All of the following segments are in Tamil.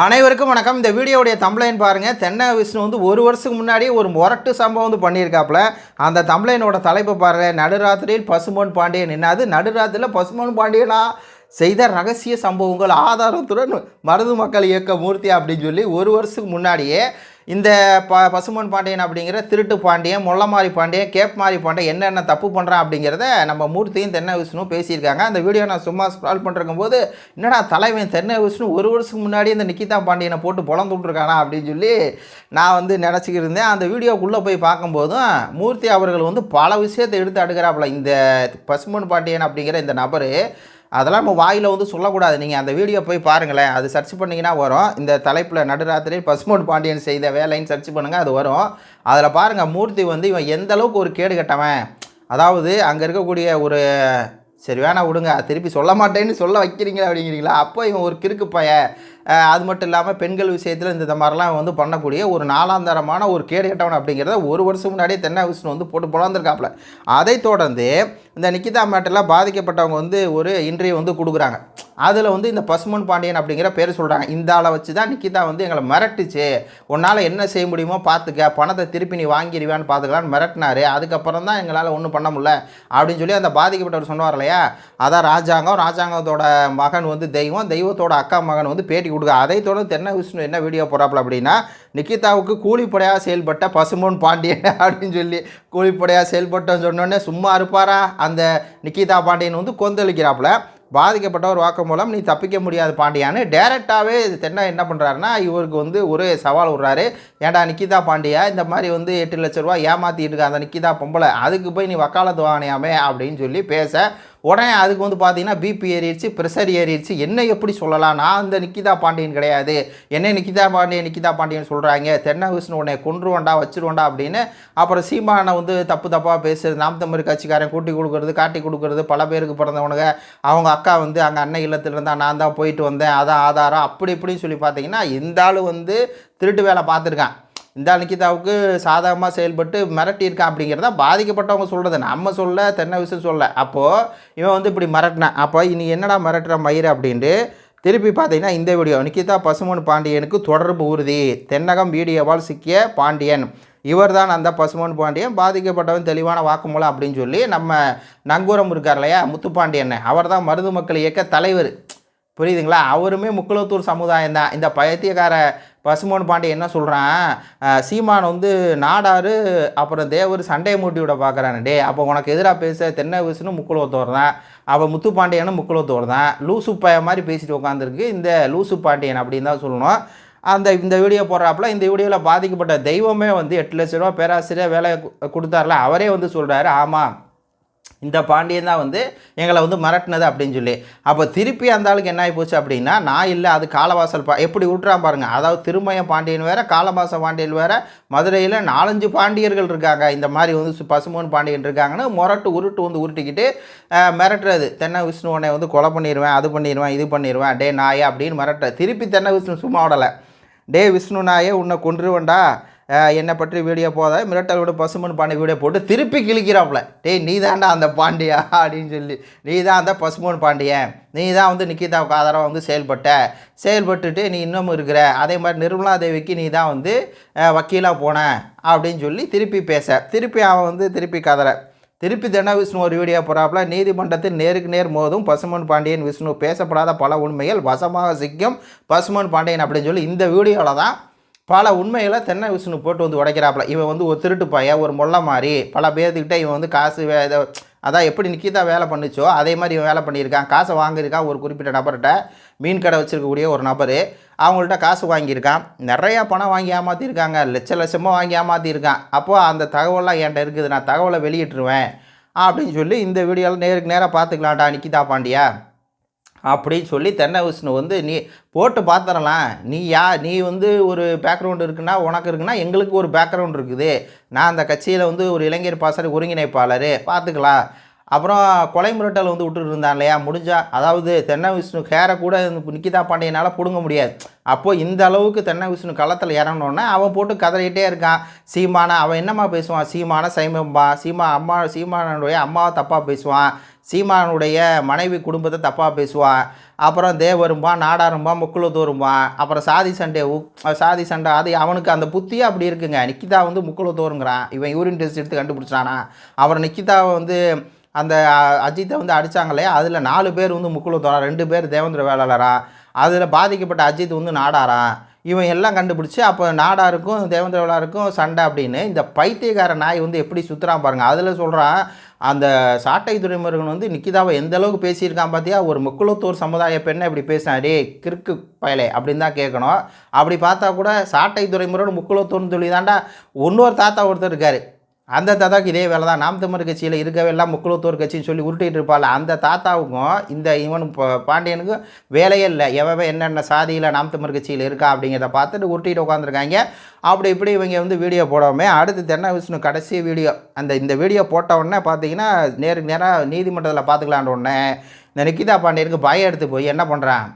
அனைவருக்கும் வணக்கம். இந்த வீடியோவுடைய தம்ப்ளைன் பாருங்கள் தென்னை விஷ்ணு வந்து ஒரு வருஷத்துக்கு முன்னாடி ஒரு முரட்டு சம்பவம் வந்து பண்ணியிருக்காப்புல. அந்த தம்ப்ளைனோட தலைப்பு பாருங்கள் நடுராத்திரியில் பசுமோன் பாண்டியன் என்னது நடுராத்திரியில் பசுமோன் பாண்டியனா? செய்த ரகசிய சம்பவங்கள் ஆதாரத்துடன் மருது மக்கள் இயக்க மூர்த்தி அப்படின்னு சொல்லி ஒரு வருஷத்துக்கு முன்னாடியே இந்த ப பசுமன் பாண்டியன் அப்படிங்கிற திருட்டு பாண்டியன் முள்ளமாரி பாண்டியன் கேப் மாரி பாண்டியன் என்னென்ன தப்பு பண்ணுறான் அப்படிங்கிறத நம்ம மூர்த்தியும் தென்னை விஷ்ணு பேசியிருக்காங்க. அந்த வீடியோ நான் சும்மா ஸ்க்ரால் பண்ணுறக்கும் போது என்னடா தலைவன் தென்னை விஷ்ணு ஒரு வருஷத்துக்கு முன்னாடி இந்த நிக்கிதா பாண்டியனை போட்டு பொழந்து விட்ருக்கானா அப்படின்னு சொல்லி நான் வந்து நினச்சிக்கிட்டு இருந்தேன். அந்த வீடியோக்குள்ளே போய் பார்க்கும்போதும் மூர்த்தி அவர்கள் வந்து பல விஷயத்தை எடுத்து அடுக்கிறாப்புல. இந்த பசுமன் பாண்டியன் அப்படிங்கிற இந்த நபர் அதெல்லாம் நம்ம வாயில் வந்து சொல்லக்கூடாது. நீங்கள் அந்த வீடியோ போய் பாருங்களேன். அது சர்ச் பண்ணிங்கன்னா வரும். இந்த தலைப்பில் நடுராத்திரி பசுமோன் பாண்டியன் செய்த வேலைன்னு சர்ச் பண்ணுங்கள் அது வரும். அதில் பாருங்கள் மூர்த்தி வந்து இவன் எந்த அளவுக்கு ஒரு கேடு கட்டவன்? அதாவது அங்கே இருக்கக்கூடிய ஒரு சரி வேணா விடுங்க திருப்பி சொல்ல மாட்டேன்னு சொல்ல வைக்கிறீங்களா அப்படிங்கிறீங்களா? அப்போ இவன் ஒரு கிறுக்கு பையன். அது மட்டும் இல்லாமல் பெண்கள் விஷயத்தில் இந்த மாதிரிலாம் வந்து பண்ணக்கூடிய ஒரு நாலாந்தரமான ஒரு கேடு கட்டவன் அப்படிங்கிறத ஒரு வருஷம் முன்னாடியே தென்னை விஷ்ணு வந்து போட்டு புலந்திருக்காப்புல அதை தொடர்ந்து இந்த நிக்கிதா மேட்டெல்லாம் பாதிக்கப்பட்டவங்க வந்து ஒரு இன்டர்வியூ வந்து கொடுக்குறாங்க. அதில் வந்து இந்த பசுமன் பாண்டியன் அப்படிங்கிற பேர் சொல்கிறாங்க இந்த ஆளை வச்சு தான் நிக்கிதா வந்து எங்களை மிரட்டுச்சு. உன்னால் என்ன செய்ய முடியுமோ பார்த்துக்க பணத்தை திருப்பி நீ வாங்கிடுவேன்னு பார்த்துக்கலான்னு மிரட்டினாரு. அதுக்கப்புறம் தான் எங்களால் ஒன்றும் பண்ண முடியல. அப்படின்னு சொல்லி அந்த பாதிக்கப்பட்டவர் சொன்னார் இல்லையா? அதான் ராஜாங்கம். ராஜாங்கத்தோட மகன் வந்து தெய்வம். தெய்வத்தோட அக்கா மகன் வந்து பேட்டி கொடுக்க. அதை தொடர்ந்து தென்னை விஷ்ணு என்ன வீடியோ போகிறாப்புல அப்படின்னா நிக்கிதாவுக்கு கூலிப்படையாக செயல்பட்ட பசுமோன் பாண்டியன் அப்படின்னு சொல்லி கூலிப்படையாக செயல்பட்டோன்னு சொன்னோடனே சும்மா இருப்பாரா? அந்த நிக்கிதா பாண்டியன் வந்து கொந்தளிக்கிறாப்புல. பாதிக்கப்பட்டவர் வாக்குமூலம் நீ தப்பிக்க முடியாது பாண்டியான்னு டேரெக்டாகவே தென்னை என்ன பண்ணுறாருன்னா இவருக்கு வந்து ஒரு சவால் விட்றாரு. ஏன்டா நிக்கிதா பாண்டியா? இந்த மாதிரி வந்து எட்டு லட்ச ரூபா ஏமாற்றிட்டு இருக்க அந்த நிக்கிதா பொம்பளை அதுக்கு போய் நீ வக்காலத்து வாங்கினியாமே அப்படின்னு சொல்லி பேச உடனே அதுக்கு வந்து பார்த்தீங்கன்னா பிபி ஏறிடுச்சு ப்ரெஷர் ஏறிடுச்சு. என்ன எப்படி சொல்லலாம்? நான் இந்த நிக்கிதா பாண்டியன் கிடையாது. என்ன நிக்கிதா பாண்டியன் நிக்கிதா பாண்டியன் சொல்கிறாங்க தென்னை உடனே கொன்றுவோண்டா கொன்றுவண்டா அப்படின்னு. அப்புறம் சீமானை வந்து தப்பு தப்பாக பேசுறது. நாம் தமிழ் கட்சிக்காரன் கூட்டி கொடுக்குறது காட்டி கொடுக்குறது பல பேருக்கு பிறந்தவனுங்க. அவங்க அக்கா வந்து அங்கே அன்னை இல்லத்தில் இருந்தால் நான் தான் போயிட்டு வந்தேன். அதான் ஆதாரம். அப்படி இப்படின்னு சொல்லி பார்த்தீங்கன்னா இந்த ஆள் வந்து திருட்டு வேலை பார்த்துருக்கான். இந்த நிக்கிதாவுக்கு சாதகமாக செயல்பட்டு மிரட்டியிருக்கான் அப்படிங்கிறத பாதிக்கப்பட்டவங்க சொல்கிறது நம்ம சொல்ல தென்னை விஷயம் சொல்ல. அப்போது இவன் வந்து இப்படி மிரட்டினான் அப்போ இனி என்னடா மிரட்டுற மயிர் அப்படின்ட்டு திருப்பி பார்த்தீங்கன்னா இந்த வீடியோ. நிக்கிதா பசுமன் பாண்டியனுக்கு தொடர்பு உறுதி. தென்னகம் வீடியோவால் சிக்கிய பாண்டியன். இவர்தான் அந்த பசுமன் பாண்டியன். பாதிக்கப்பட்டவன் தெளிவான வாக்குமூலம் அப்படின்னு சொல்லி நம்ம நங்கூரம் இருக்கார் இல்லையா? முத்துப்பாண்டியன். அவர் தான் மருது மக்கள் இயக்க தலைவர். புரியுதுங்களா? அவருமே முக்குளத்தூர் சமுதாயம் தான். இந்த பைத்தியக்கார பசுமோன் பாண்டி என்ன சொல்கிறான் சீமான் வந்து நாடாரு அப்புறம் தேவர் சண்டையை மூட்டி விட பார்க்குறானே டே அப்போ உனக்கு எதிராக பேச தென்னை விசுனு முக்குளத்தோர் தான். அப்போ முத்து பாண்டியனும் முக்குளத்தோர் தான். லூசு பைய மாதிரி பேசிட்டு உட்காந்துருக்கு இந்த லூசு பாண்டியன் அப்படின்னு தான் சொல்லணும். அந்த இந்த வீடியோ போடுறாப்புல இந்த வீடியோவில் பாதிக்கப்பட்ட தெய்வமே வந்து எட்டு லட்ச ரூபா பேராசிரியர் வேலை கொடுத்தாருல. அவரே வந்து சொல்கிறாரு ஆமாம் இந்த பாண்டியன் தான் வந்து எங்களை வந்து மிரட்டினது அப்படின்னு சொல்லி. அப்போ திருப்பி அந்த ஆளுக்கு என்ன ஆகி போச்சு அப்படின்னா நான் இல்லை அது காலவாசல் பா எப்படி விட்றான் பாருங்கள் அதாவது திருமய பாண்டியன் வேறு காலவாச பாண்டியன் வேறு மதுரையில் நாலஞ்சு பாண்டியர்கள் இருக்காங்க. இந்த மாதிரி வந்து பசுமோன் பாண்டியன் இருக்காங்கன்னு முரட்டு உருட்டு வந்து உருட்டிக்கிட்டு மிரட்டுறது. தென்னை விஷ்ணுவனை வந்து கொலை பண்ணிடுவேன் அது பண்ணிடுவேன் இது பண்ணிடுவேன் டே நாயே அப்படின்னு மிரட்டுற திருப்பி தென்னை விஷ்ணு சும்மா விடலை. டே விஷ்ணு நாயே உன்னை கொன்றுவன்டா. என்னை பற்றி வீடியோ போத மிரட்டலோட பசுமன் பாண்டிய வீடியோ போட்டு திருப்பி கிழிக்கிறாப்புல டேய் நீ தான்டா அந்த பாண்டியா அப்படின்னு சொல்லி. நீ தான் அந்த பசுமன் பாண்டியன் நீ தான் வந்து நிக்கிதாவுக்கு ஆதரவாக வந்து செயல்பட்ட. செயல்பட்டுட்டு நீ இன்னமும் இருக்கிற. அதே மாதிரி நிர்மலா தேவிக்கு நீ தான் வந்து வக்கீலாக போன அப்படின்னு சொல்லி திருப்பி பேச. திருப்பி அவன் வந்து திருப்பி கதற. திருப்பி தின விஷ்ணு ஒரு வீடியோ போகிறாப்புல நீதிமன்றத்தில் நேருக்கு நேர் மோதும் பசுமன் பாண்டியன் விஷ்ணு பேசப்படாத பல உண்மைகள் வசமாக சிக்கும் பசுமன் பாண்டியன் அப்படின்னு சொல்லி இந்த வீடியோவில் தான் பல உண்மைகளை தென்னை விஷ்ணு போட்டு வந்து உடைக்கிறாப்புல. இவன் வந்து ஒரு திருட்டு பையன் ஒரு முள்ள மாதிரி. பல பேர்த்துக்கிட்ட இவன் வந்து காசு வே இதை அதான் எப்படி நிக்கிதா வேலை பண்ணுச்சோ அதே மாதிரி இவன் வேலை பண்ணியிருக்கான். காசை வாங்கியிருக்கான் ஒரு குறிப்பிட்ட நபர்கிட்ட. மீன் கடை வச்சுருக்கக்கூடிய ஒரு நபர். அவங்கள்ட்ட காசு வாங்கியிருக்கான். நிறையா பணம் வாங்கி ஏமாற்றிருக்காங்க லட்ச லட்சமாக வாங்கி ஏமாற்றிருக்கான் அப்போது அந்த தகவலாம் என்கிட்ட இருக்குது. நான் தகவலை வெளியிட்டுருவேன். அப்படின்னு சொல்லி இந்த வீடியோவில் நேருக்கு நேராக பார்த்துக்கலாம்டா நிக்கிதா பாண்டியா. அப்படின்னு சொல்லி தென்னை விஷ்ணு வந்து நீ போட்டு பார்த்துடலாம் நீ யா நீ வந்து ஒரு பேக்ரவுண்ட் இருக்குன்னா உனக்கு இருக்குன்னா எங்களுக்கு ஒரு பேக்ரவுண்ட் இருக்குது. நான் அந்த கட்சியில் வந்து ஒரு இளைஞர் பாசறை ஒருங்கிணைப்பாளர். பார்த்துக்கலாம் அப்புறம் கொலை மிரட்டல் வந்து விட்டுட்டு இருந்தான் இல்லையா? முடிஞ்சா அதாவது தென்னை விஷ்ணு கேரை கூட நிக்கிதா பாண்டியனால் பிடுங்க முடியாது. அப்போது இந்த அளவுக்கு தென்னை விஷ்ணு களத்தில் இறங்கினோன்னே அவன் போட்டு கதறிக்கிட்டே இருக்கான். சீமானை அவன் என்னம்மா பேசுவான்? சீமான சைமம்பா சீமா அம்மா சீமானுடைய அம்மாவை தப்பாக பேசுவான். சீமானுடைய மனைவி குடும்பத்தை தப்பாக பேசுவான் அப்புறம் தேவரும்பான் நாடாரும்பா முக்குளத்தோரும்பான் அப்புறம் சாதி சண்டை உ- சாதி சண்டை அது அவனுக்கு அந்த புத்தியே அப்படி இருக்குங்க. நிக்கிதா வந்து முக்குளத்தோருங்கிறான் இவன் யூரின் டெஸ்ட் எடுத்து கண்டுபிடிச்சானா? அப்புறம் நிக்கிதாவை வந்து அந்த அஜித்தை வந்து அடித்தாங்களே அதில் நாலு பேர் வந்து முக்குளத்தோரா ரெண்டு பேர் தேவேந்திர வேளாளரா? அதில் பாதிக்கப்பட்ட அஜித் வந்து நாடாரா? இவன் எல்லாம் கண்டுபிடிச்சி அப்போ நாடாருக்கும் தேவேந்திரவளாருக்கும் சண்டை அப்படின்னு இந்த பைத்தியக்கார நாய் வந்து எப்படி சுற்றுறான் பாருங்கள் அதில் சொல்கிறான் அந்த சாட்டை துறைமுருகன் வந்து நிக்கிதாவை எந்த அளவுக்கு பேசியிருக்கான் பார்த்தியா ஒரு முக்குளத்தூர் சமுதாய பெண்ணை இப்படி பேசினா டே கிறுக்கு பயலே அப்படின்னு தான் கேட்கணும் அப்படி பார்த்தா கூட சாட்டை துறைமுருகன் முக்குளத்தூர்னு சொல்லி தாண்டா இன்னொரு தாத்தா ஒருத்தர் இருக்கார். அந்த தாத்தாவுக்கு இதே வேலை தான். நாம் தமிழர் கட்சியில் இருக்கவே எல்லாம் முக்குளத்தூர் கட்சின்னு சொல்லி உருட்டிகிட்டு இருப்பாள். அந்த தாத்தாவுக்கும் இந்த இவனு பாண்டியனுக்கும் வேலையே இல்லை. எவன் என்னென்ன சாதியில் நாம் தமிழர் கட்சியில் இருக்கா அப்படிங்கிறத பார்த்துட்டு உருட்டிகிட்டு உட்காந்துருக்காங்க அப்படி இப்படி இவங்க வந்து வீடியோ போடாமல் அடுத்து தென்ன விஷ்ணு கடைசி வீடியோ அந்த இந்த வீடியோ போட்ட உடனே பார்த்தீங்கன்னா நேருக்கு நேராக நீதிமன்றத்தில் பார்த்துக்கலான்ற உடனே இந்த நிக்கிதா பாண்டியனுக்கு பயம் எடுத்து போய் என்ன பண்ணுறான்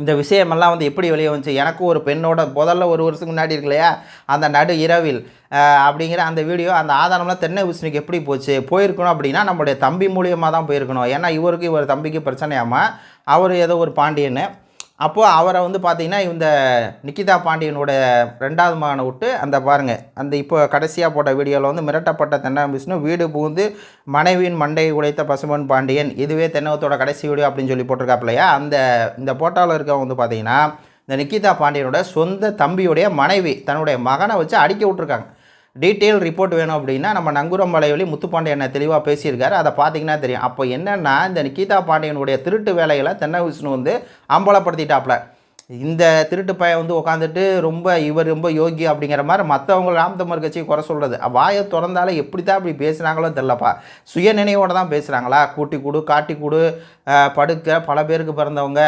இந்த விஷயமெல்லாம் வந்து எப்படி வெளியே வந்துச்சு? எனக்கும் ஒரு பெண்ணோட முதல்ல ஒரு வருஷத்துக்கு முன்னாடி இருக்கு இல்லையா? அந்த நடு இரவில் அப்படிங்கிற அந்த வீடியோ அந்த ஆதாரம்லாம் தென்னை விஷ்ணுக்கு எப்படி போச்சு? போயிருக்கணும் அப்படின்னா நம்மளுடைய தம்பி மூலியமாக தான் போயிருக்கணும். ஏன்னா இவருக்கு இவர் தம்பிக்கு பிரச்சனையாமல் அவர் ஏதோ ஒரு பாண்டியன்னு. அப்போது அவரை வந்து பார்த்தீங்கன்னா இந்த நிக்கிதா பாண்டியனோட ரெண்டாவது மகனை விட்டு அந்த பாருங்கள் அந்த இப்போ கடைசியாக போட்ட வீடியோவில் வந்து மிரட்டப்பட்ட தென்னை விஷ்ணு வீடு புகுந்து மனைவியின் மண்டையை உடைத்த பசுமன் பாண்டியன் இதுவே தென்னகத்தோட கடைசி வீடியோ அப்படின்னு சொல்லி போட்டிருக்காப்லையா அந்த இந்த போட்டாவில் இருக்கவங்க வந்து பார்த்தீங்கன்னா இந்த நிக்கிதா பாண்டியனோட சொந்த தம்பியுடைய மனைவி தன்னுடைய மகனை வச்சு அடிக்க விட்ருக்காங்க டீட்டெயில் ரிப்போர்ட் வேணும் அப்படின்னா நம்ம நங்குரம் மலைவழி என்ன தெளிவாக பேசியிருக்காரு. அதை பார்த்தீங்கன்னா தெரியும். அப்போ என்னென்னா இந்த நிக்கிதா பாண்டியனுடைய திருட்டு வேலைகளை தென்னை விஷ்ணு வந்து அம்பலப்படுத்திட்டாப்ல. இந்த திருட்டு பையன் வந்து உட்காந்துட்டு ரொம்ப இவர் ரொம்ப யோகி அப்படிங்கிற மாதிரி மற்றவங்க ராம் தமிழ் கட்சியை குறை சொல்கிறது வாயை திறந்தாலே எப்படி தான் இப்படி பேசுகிறாங்களோ தெரிலப்பா சுய நினைவோடு தான் பேசுகிறாங்களா கூட்டி கொடு காட்டி கொடு படுக்க பல பேருக்கு பிறந்தவங்க.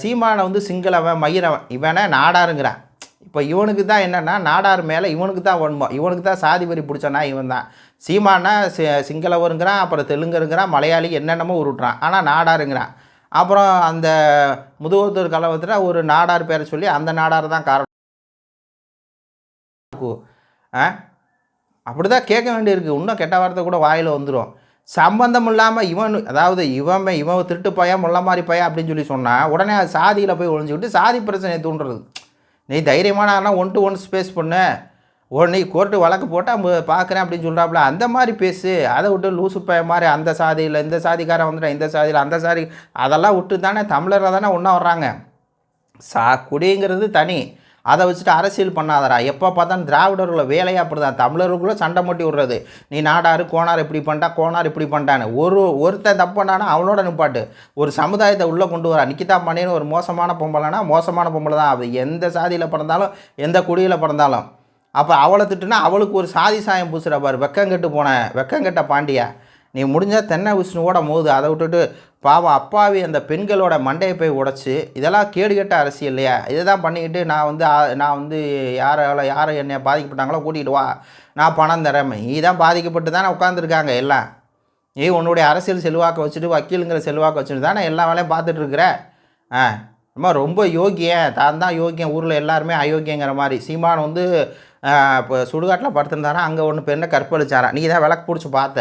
சீமானை வந்து சிங்களவன் மயிரவன் இவனை நாடாருங்கிறான். இப்போ இவனுக்கு தான் என்னென்னா நாடார் மேலே இவனுக்கு தான் வன்மம். இவனுக்கு தான் சாதி வரி பிடிச்சனா இவன் தான் சீமானா சி சிங்களவருங்கிறான் அப்புறம் தெலுங்குங்கிறான் மலையாளி என்னென்னமோ உருட்டுறான். ஆனால் நாடாருங்கிறான். அப்புறம் அந்த முதுகுத்தூர் கலவரத்தில் ஒரு நாடார் பேரை சொல்லி அந்த நாடார் தான் காரணம் ஆ? அப்படி தான் கேட்க வேண்டியிருக்கு. இன்னும் கெட்ட வார்த்தை கூட வாயில் வந்துடும் சம்பந்தம் இல்லாமல் இவன் அதாவது இவன் இவன் திருட்டு பையன் முள்ள மாதிரி பையன் அப்படின்னு சொல்லி சொன்னால் உடனே சாதியில் போய் ஒழிஞ்சுக்கிட்டு சாதி பிரச்சனையை தூண்டுறது. நீ தைரியமான ஆனால் ஒன் டு ஒன் ஸ்பேஸ் பண்ணு. ஒரு நீ கோர்ட்டு வழக்கு போட்டால் பார்க்குறேன் அப்படின்னு சொல்கிறாப்புல அந்த மாதிரி பேசு. அதை விட்டு லூசு பய மாதிரி அந்த சாதியில் இந்த சாதிக்காரன் வந்துட்டான் இந்த சாதியில் அந்த சாதி. அதெல்லாம் விட்டு தானே தமிழரை தானே ஒன்றா வர்றாங்க. சா குடிங்கிறது தனி. அதை வச்சுட்டு அரசியல் பண்ணாதடா. எப்போ பார்த்தாலும் திராவிடர்களை வேலையாக அப்படி தான் தமிழர்களுக்குள்ளே சண்டை மூட்டி விடுறது. நீ நாடாரு கோனார் இப்படி பண்ணிட்டா கோனார் இப்படி பண்ணிட்டான்னு. ஒரு ஒருத்தன் தப்பு பண்ணானா அவனோட நிப்பாட்டு. ஒரு சமுதாயத்தை உள்ளே கொண்டு வரா. நிக்கிதா பாண்டியன் ஒரு மோசமான பொம்பளைனா மோசமான பொம்பளை தான். அது எந்த சாதியில் பிறந்தாலும் எந்த குடியில் பிறந்தாலும். அப்போ அவளை திட்டுனா அவளுக்கு ஒரு சாதி சாயம் பூசுகிற பாரு. வெக்கங்கெட்டு போன வெக்கங்கெட்ட பாண்டியா. நீ முடிஞ்சால் தென்னை விஷ்ணுவோட மோது. அதை விட்டுட்டு பாவம் அப்பாவி அந்த பெண்களோட மண்டையை போய் உடைச்சி இதெல்லாம் கேடுகெட்ட அரசியல் இல்லையா? இதை தான் பண்ணிக்கிட்டு நான் வந்து நான் வந்து யாரால் யார் என்னை பாதிக்கப்பட்டாங்களோ கூட்டிகிட்டு வா. நான் பணம் தரேன். நீ தான் பாதிக்கப்பட்டு தானே உட்காந்துருக்காங்க எல்லாம். நீ உன்னுடைய அரசியல் செல்வாக்கை வச்சுட்டு வக்கீலுங்கிற செல்வாக்கை வச்சுட்டு தானே எல்லா வேலையும் பார்த்துட்ருக்குற ஆ அம்மா ரொம்ப யோகியன். தான் தான் யோகியன். ஊரில் எல்லாருமே அயோக்கியங்கிற மாதிரி. சீமான் வந்து இப்போ சுடுகாட்டில் படுத்திருந்தாரா? அங்கே ஒன்று பெண்ணை கற்பழிச்சாராம் நீ தான் விளக்கு பிடிச்சி பார்த்த.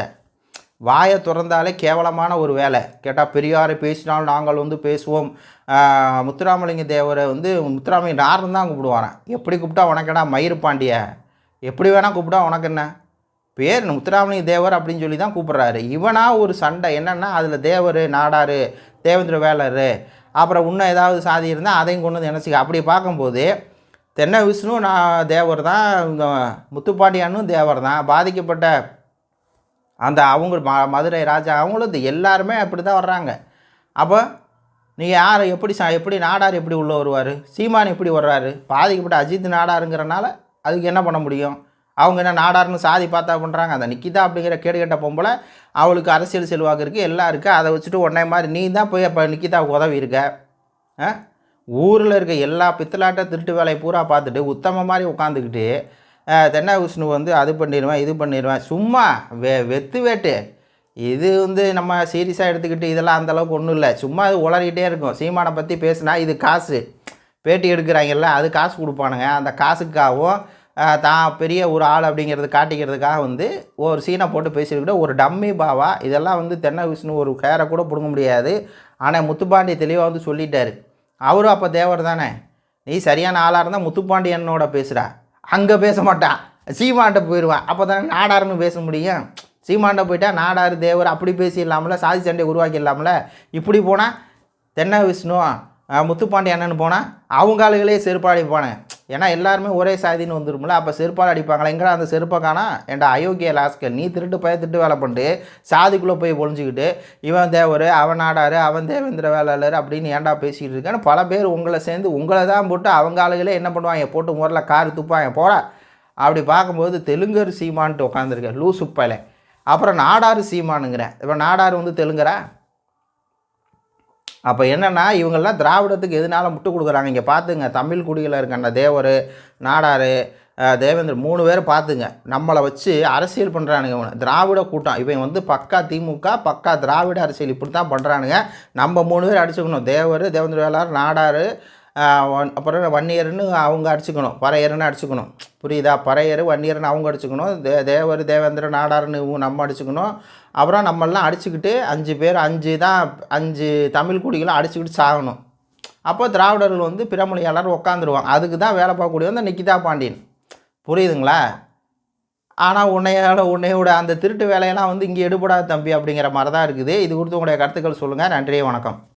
வாயை திறந்தாலே கேவலமான ஒரு வேலை. கேட்டால் பெரியாரை பேசினால் நாங்கள் வந்து பேசுவோம். முத்துராமலிங்க தேவரை வந்து முத்துராமலிங்க நார்னு தான் கூப்பிடுவாரான் எப்படி கூப்பிட்டா உனக்கடா மயிறு பாண்டிய. எப்படி வேணால் கூப்பிட்டா உனக்கு என்ன? பேர் முத்துராமலிங்க தேவர் அப்படின்னு சொல்லி தான் கூப்பிட்றாரு. இவனாக ஒரு சண்டை. என்னென்னா அதில் தேவர் நாடார் தேவேந்திர வேலர் அப்புறம் இன்னும் ஏதாவது சாதி இருந்தால் அதையும் கொண்டு வந்து நினச்சிக்க அப்படி பார்க்கும்போது தென்னை விஷ்ணு நான் தேவர் தான் இந்த முத்துப்பாண்டியானும் தேவர் தான். பாதிக்கப்பட்ட அந்த அவங்க ம மதுரை ராஜா அவங்களும் இந்த எல்லாருமே அப்படி தான் வர்றாங்க. அப்போ நீ யார் எப்படி சா எப்படி நாடார் எப்படி உள்ளே வருவார்? சீமான் எப்படி வர்றாரு? பாதிக்கப்பட்ட அஜித் நாடாருங்கிறனால அதுக்கு என்ன பண்ண முடியும்? அவங்க என்ன நாடார்னு சாதி பார்த்தா பண்ணுறாங்க அந்த நிக்கிதா அப்படிங்கிற கேடு கேட்ட பொம்பளை அவளுக்கு அரசியல் செல்வாக்கு இருக்குது எல்லாம் இருக்குது அதை வச்சுட்டு உடனே மாதிரி நீ தான் போய் அப்போ நிக்கிதாவுக்கு உதவி இருக்க. ஊரில் இருக்க எல்லா பித்தலாட்ட திருட்டு வேலையை பூரா பார்த்துட்டு உத்தம மாதிரி உட்காந்துக்கிட்டு தென்னா விஷ்ணு வந்து அது பண்ணிடுவேன் இது பண்ணிடுவேன். சும்மா வெ வெத்து வேட்டு. இது வந்து நம்ம சீரியஸாக எடுத்துக்கிட்டு இதெல்லாம் அந்தளவுக்கு ஒன்றும் இல்லை. சும்மா அது உளறிக்கிட்டே இருக்கும். சீமானை பற்றி பேசுனா இது காசு. பேட்டி எடுக்கிறாங்கல்ல அது காசு கொடுப்பானுங்க. அந்த காசுக்காகவும் தான் பெரிய ஒரு ஆள் அப்படிங்கிறது காட்டிக்கிறதுக்காக வந்து ஒரு சீனை போட்டு பேசியிருக்கிட்ட ஒரு டம்மி பாவா. இதெல்லாம் வந்து தென்னை விஷ்ணு ஒரு கேரை கூட பிடுங்க முடியாது. ஆனால் முத்துப்பாண்டி தெளிவாக வந்து சொல்லிட்டாரு. அவரும் அப்போ தேவர் தானே. நீ சரியான ஆளாக இருந்தால் முத்துப்பாண்டியனோட பேசுகிறா அங்கே பேச மாட்டான். சீமான்ட்ட போயிடுவான் அப்போ தானே நாடாருன்னு பேச முடியும். சீமாண்ட போயிட்டா நாடார் தேவர் அப்படி பேசிடலாம்ல சாதி சண்டை உருவாக்கிடலாம்ல. இப்படி போனால் தென்னை விஷ்ணு முத்துப்பாண்டி அண்ணன் போனால் அவங்க ஆளுகளே செருப்பால் போனேன். ஏன்னா எல்லாருமே ஒரே சாதின்னு வந்துடும்ல அப்போ செருப்பால் அடிப்பாங்களா? எங்கடா அந்த செருப்பை காணா? ஏன்டா அயோக்கிய லாஸ்கர் நீ திருட்டு பய திட்டு வேலை பண்ணிட்டு சாதிக்குள்ளே போய் பொழிஞ்சிக்கிட்டு இவன் தேவர் அவன் நாடார் அவன் தேவேந்திர வேளாளர் அப்படின்னு ஏன்டா பேசிக்கிட்டு இருக்கான்னு பல பேர் உங்களை சேர்ந்து உங்களை தான் போட்டு அவங்க ஆளுகளே என்ன பண்ணுவாங்க? போட்டு முதல்ல கார் துப்பாங்க போடா. அப்படி பார்க்கும்போது தெலுங்கர் சீமான்ட்டு உட்காந்துருக்கேன் லூசுப்பலை அப்புறம் நாடார் சீமானுங்கிறேன். இப்போ நாடார் வந்து தெலுங்கரா? அப்போ என்னென்னா இவங்கெல்லாம் திராவிடத்துக்கு எதனால முட்டு கொடுக்குறாங்க? இங்கே பார்த்துங்க தமிழ் குடியில் இருக்க அந்த தேவர் நாடார் அஹ், தேவேந்திர மூணு பேர் பார்த்துங்க நம்மளை வச்சு அரசியல் பண்ணுறானுங்க இவன். திராவிட கூட்டம். இவன் வந்து பக்கா திமுக பக்கா திராவிட அரசியல் இப்படி தான் பண்ணுறானுங்க நம்ம மூணு பேர் அடிச்சுக்கணும். தேவர் தேவேந்திர வேளார் நாடார் அப்புறம் ஒன் அப்புறம் அவங்க அடிச்சுக்கணும். பறையர்னு அடிச்சுக்கணும். புரியுதா? பறையர் வன்னியர்னு அவங்க அடிச்சுக்கணும். தே தேவர் தேவேந்திர நாடார்னு நம்ம அடிச்சுக்கணும். அப்புறம் நம்மெல்லாம் அடிச்சுக்கிட்டு அஞ்சு பேர் அஞ்சு தான் அஞ்சு தமிழ் குடிகளும் அடிச்சுக்கிட்டு சாகணும். அப்போ திராவிடர்கள் வந்து பிறமொழியாளர் உட்காந்துருவாங்க அதுக்கு தான் வேலை பார்க்கக்கூடிய அந்த நிக்கிதா பாண்டியன். புரியுதுங்களா? ஆனால் உன்னையோட உன்னையோட அந்த திருட்டு வேலையெல்லாம் வந்து இங்கே எடுபடாது தம்பி அப்படிங்கிற மாதிரி தான் இருக்குது. இது குறித்து உங்களுடைய கருத்துக்கள் சொல்லுங்கள் நன்றி வணக்கம்.